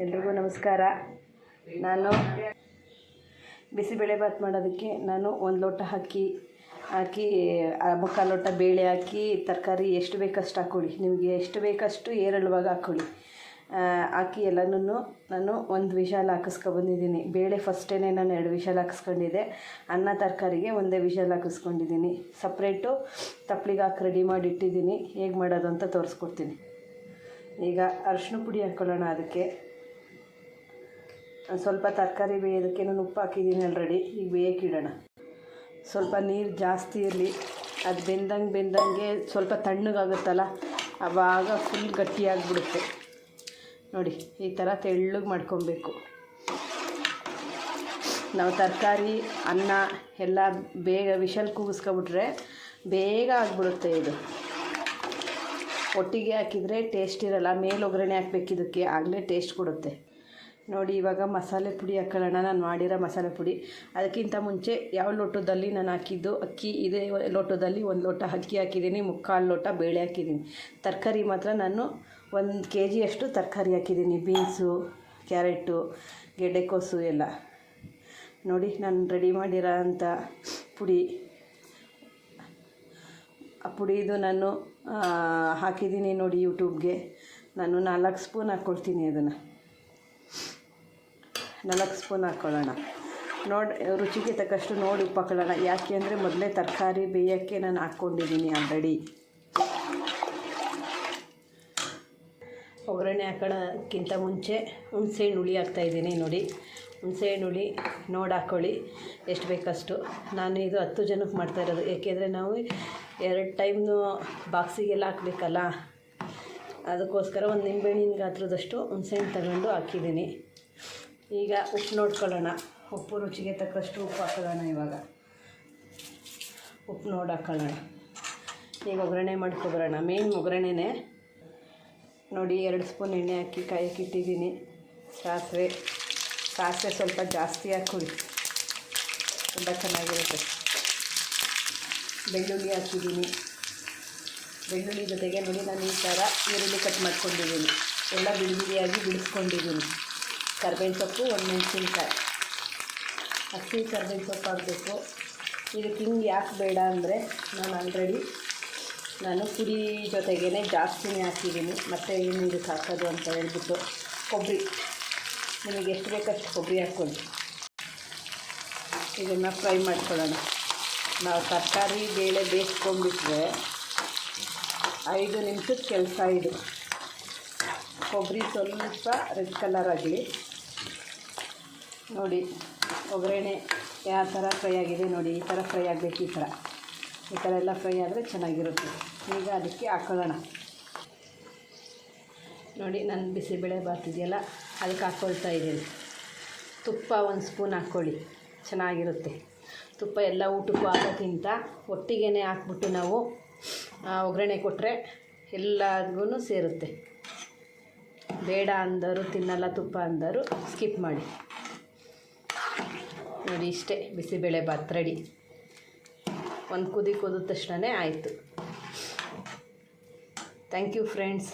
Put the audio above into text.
ಎಲ್ರಿಗೂ ನಮಸ್ಕಾರ. ನಾನು ಬಿಸಿಬೇಳೆ ಭಾತ್ ಮಾಡೋದಕ್ಕೆ ನಾನು ಒಂದು ಲೋಟ ಹಾಕಿ ಹಾಕಿ ಮುಕ್ಕಾಲು ಲೋಟ ಬೇಳೆ ಹಾಕಿ ತರಕಾರಿ ಎಷ್ಟು ಬೇಕಷ್ಟು ಹಾಕ್ಕೊಳ್ಳಿ ನಿಮಗೆ ಎಷ್ಟು ಬೇಕಷ್ಟು ಏರಳುವಾಗ ಹಾಕ್ಕೊಳ್ಳಿ ಹಾಕಿ ಎಲ್ಲನೂ ನಾನು ಒಂದು ವಿಷಲ್ ಹಾಕಿಸ್ಕೊಬಂದಿದ್ದೀನಿ ಬೇಳೆ ಫಸ್ಟೇ ನಾನು ಎರಡು ವಿಶಾಲ ಹಾಕಿಸ್ಕೊಂಡಿದ್ದೆ. ಅನ್ನ ತರಕಾರಿಗೆ ಒಂದೇ ವಿಶಾಲ ಹಾಕಿಸ್ಕೊಂಡಿದ್ದೀನಿ. ಸಪ್ರೇಟು ತಪ್ಪಲಿಗೆ ಹಾಕಿ ರೆಡಿ ಮಾಡಿ ಇಟ್ಟಿದ್ದೀನಿ. ಹೇಗೆ ಮಾಡೋದು ಅಂತ ತೋರಿಸ್ಕೊಡ್ತೀನಿ. ಈಗ ಅರಿಶಿನ ಪುಡಿ ಹಾಕ್ಕೊಳ್ಳೋಣ ಅದಕ್ಕೆ. ಸ್ವಲ್ಪ ತರಕಾರಿ ಬೇಯೋದಕ್ಕೆ ನಾನು ಉಪ್ಪು ಹಾಕಿದ್ದೀನಿ ಆಲ್ರೆಡಿ ಈಗ ಬೇಯಕ್ಕೆ ಇಡೋಣ ಸ್ವಲ್ಪ ನೀರು ಜಾಸ್ತಿ ಇರಲಿ. ಅದು ಬೆಂದಂಗೆ ಬೆಂದಂಗೆ ಸ್ವಲ್ಪ ತಣ್ಣಗಾಗುತ್ತಲ್ಲ ಆವಾಗ ಫುಲ್ ಗಟ್ಟಿಯಾಗಿಬಿಡುತ್ತೆ. ನೋಡಿ, ಈ ಥರ ತೆಳ್ಳಗೆ ಮಾಡ್ಕೊಬೇಕು. ನಾವು ತರಕಾರಿ, ಅನ್ನ ಎಲ್ಲ ಬೇಗ ವಿಷಲ್ ಕೂಗಿಸ್ಕೊಬಿಟ್ರೆ ಬೇಗ ಆಗಿಬಿಡುತ್ತೆ ಇದು. ಒಟ್ಟಿಗೆ ಹಾಕಿದರೆ ಟೇಸ್ಟ್ ಇರಲ್ಲ. ಮೇಲೆ ಒಗ್ಗರಣೆ ಹಾಕ್ಬೇಕು ಇದಕ್ಕೆ. ಆಗಲೇ ಟೇಸ್ಟ್ ಕೊಡುತ್ತೆ. ನೋಡಿ, ಇವಾಗ ಮಸಾಲೆ ಪುಡಿ ಹಾಕೊಳ್ಳೋಣ. ನಾನು ಮಾಡಿರೋ ಮಸಾಲೆ ಪುಡಿ. ಅದಕ್ಕಿಂತ ಮುಂಚೆ ಯಾವ ಲೋಟದಲ್ಲಿ ನಾನು ಹಾಕಿದ್ದು? ಅಕ್ಕಿ ಇದೇ, ಲೋಟದಲ್ಲಿ ಒಂದು ಲೋಟ ಅಕ್ಕಿ ಹಾಕಿದ್ದೀನಿ, ಮುಕ್ಕಾಲು ಲೋಟ ಬೇಳೆ ಹಾಕಿದ್ದೀನಿ. ತರಕಾರಿ ಮಾತ್ರ ನಾನು ಒಂದು ಕೆ ಜಿಯಷ್ಟು ತರಕಾರಿ ಹಾಕಿದ್ದೀನಿ. ಬೀನ್ಸು, ಕ್ಯಾರೆಟು ಗೆಡ್ಡೆಕೋಸು ಎಲ್ಲ. ನೋಡಿ, ನಾನು ರೆಡಿ ಮಾಡಿರೋ ಪುಡಿ. ಆ ಪುಡಿದು ನಾನು ಹಾಕಿದ್ದೀನಿ ನೋಡಿ ಯೂಟ್ಯೂಬ್ಗೆ ನಾನು ನಾಲ್ಕು ಸ್ಪೂನ್ ಹಾಕ್ಕೊಳ್ತೀನಿ ಅದನ್ನು. ನಾಲ್ಕು ಸ್ಪೂನ್ ಹಾಕ್ಕೊಳ್ಳೋಣ. ನೋಡಿ, ರುಚಿಗೆ ತಕ್ಕಷ್ಟು ನೋಡಿ ಉಪ್ಪು ಹಾಕೊಳ್ಳೋಣ. ಯಾಕೆ ಅಂದರೆ ಮೊದಲೇ ತರಕಾರಿ, ಬೇಯೋಕ್ಕೆ ನಾನು ಹಾಕ್ಕೊಂಡಿದ್ದೀನಿ ಆಲ್ರೆಡಿ ಒಗ್ಗರಣೆ ಹಾಕೋಣಕ್ಕಿಂತ ಮುಂಚೆ ಹುಣಸೆಹಣ್ಣು ಹುಳಿ ಹಾಕ್ತಾಯಿದ್ದೀನಿ ನೋಡಿ. ಹುಣಸೆಹಣ್ಣು ಹುಳಿ ನೋಡಿ ಹಾಕ್ಕೊಳ್ಳಿ ಎಷ್ಟು ಬೇಕಷ್ಟು. ನಾನು ಇದು ಹತ್ತು ಜನಕ್ಕೆ ಮಾಡ್ತಾ ಇರೋದು. ಏಕೆಂದರೆ ನಾವು ಎರಡು ಟೈಮ್ನು ಬಾಕ್ಸಿಗೆಲ್ಲ ಹಾಕ್ಬೇಕಲ್ಲ. ಅದಕ್ಕೋಸ್ಕರ ಒಂದು ನಿಂಬೆಹಣ್ಣಿನ ಗಾತ್ರದಷ್ಟು ಹುಣಸೆಹಣ್ಣು ತಗೊಂಡು ಹಾಕಿದ್ದೀನಿ. ಈಗ ಉಪ್ಪು ನೋಡ್ಕೊಳ್ಳೋಣ. ಉಪ್ಪು ರುಚಿಗೆ ತಕ್ಕಷ್ಟು ಉಪ್ಪು ಹಾಕೊಳ್ಳೋಣ ಇವಾಗ. ಉಪ್ಪು ನೋಡಿ ಹಾಕೊಳ್ಳೋಣ. ಈಗ ಒಗ್ಗರಣೆ ಮಾಡ್ಕೊಬರೋಣ ಮೇನ್ ಒಗ್ಗರಣೆನೇ ನೋಡಿ ಎರಡು ಸ್ಪೂನ್ ಎಣ್ಣೆ ಹಾಕಿ ಕಾಯಕ್ಕೆ ಇಟ್ಟಿದ್ದೀನಿ. ಸಾಸಿವೆ ಸಾಸಿವೆ ಸ್ವಲ್ಪ ಜಾಸ್ತಿ ಹಾಕಿ ತುಂಬ ಚೆನ್ನಾಗಿರುತ್ತೆ. ಬೆಳ್ಳುಳ್ಳಿ ಹಾಕಿದ್ದೀನಿ. ಬೆಳ್ಳುಳ್ಳಿ ಜೊತೆಗೆ ನೋಡಿ ನಾನು ಈ ಥರ ಈರುಳ್ಳಿ ಕಟ್ ಮಾಡ್ಕೊಂಡಿದ್ದೀನಿ. ಎಲ್ಲ ಬಿಡಿ ಬಿಡಿಯಾಗಿ ಬಿಡಿಸ್ಕೊಂಡಿದ್ದೀನಿ. ಕರ್ಬೇವಿನ ಸೊಪ್ಪು ಒಂದು ಮೆಣಸಿನ್ಕಾಯಿ. ಹಸಿ ಕರ್ಬೇವಿನ ಸೊಪ್ಪು ಹಾಕಬೇಕು. ಇದಕ್ಕೆ ಹಿಂಗೆ ಯಾಕೆ ಬೇಡ ಅಂದರೆ ನಾನು ಆಲ್ರೆಡಿ ನಾನು ಪುಡಿ ಜೊತೆಗೇ ಜಾಸ್ತಿನೇ ಹಾಕಿದ್ದೀನಿ. ಮತ್ತು ಏನು ಇದಕ್ಕೆ ಹಾಕೋದು ಅಂತ ಹೇಳ್ಬಿಟ್ಟು ಕೊಬ್ಬರಿ ನಿಮಗೆ ಎಷ್ಟು ಬೇಕಷ್ಟು ಕೊಬ್ಬರಿ ಹಾಕ್ಕೊಳ್ಳಿ. ಇದನ್ನು ಫ್ರೈ ಮಾಡ್ಕೊಳ್ಳೋಣ. ನಾವು ತರಕಾರಿ, ಬೇಳೆ ಬೇಯಿಸ್ಕೊಂಡ್ಬಿಟ್ರೆ ಐದು ನಿಮಿಷದ ಕೆಲಸ ಇದು. ಕೊಬ್ಬರಿ ಸ್ವಲ್ಪ ರೆಡ್ ಕಲರ್ ಆಗಲಿ. ನೋಡಿ, ಒಗ್ಗರಣೆ ಯಾವ ಥರ ಫ್ರೈ ಆಗಿದೆ ನೋಡಿ, ಈ ಥರ ಫ್ರೈ ಆಗಬೇಕು, ಈ ಥರ. ಈ ಥರ ಎಲ್ಲ ಫ್ರೈ ಆದರೆ ಚೆನ್ನಾಗಿರುತ್ತೆ. ಈಗ ಅದಕ್ಕೆ ಹಾಕೊಳ್ಳೋಣ. ನೋಡಿ, ನಾನು ಬಿಸಿಬೇಳೆ ಬಾತಿದೆಯಲ್ಲ ಅದಕ್ಕೆ ಹಾಕ್ಕೊಳ್ತಾ ಇದ್ದೀನಿ. ತುಪ್ಪ ಒಂದು ಸ್ಪೂನ್ ಹಾಕ್ಕೊಳ್ಳಿ, ಚೆನ್ನಾಗಿರುತ್ತೆ. ತುಪ್ಪ ಎಲ್ಲ ಊಟಕ್ಕೂ ಹಾಕೋಕ್ಕಿಂತ ಒಟ್ಟಿಗೆ ಹಾಕ್ಬಿಟ್ಟು ನಾವು ಒಗ್ಗರಣೆ ಕೊಟ್ಟರೆ ಎಲ್ಲದಗೂ ಸೇರುತ್ತೆ. ಬೇಡ ಅಂದರು ತಿನ್ನಲ್ಲ ತುಪ್ಪ ಅಂದರು ಸ್ಕಿಪ್ ಮಾಡಿ. ನೋಡಿ ಇಷ್ಟೇ ಬಿಸಿಬೇಳೆ ಭಾತ್ ರೆಡಿ. ಒಂದು ಕುದಿ ಕುದಿದ ತಕ್ಷಣವೇ ಆಯಿತು. Thank you friends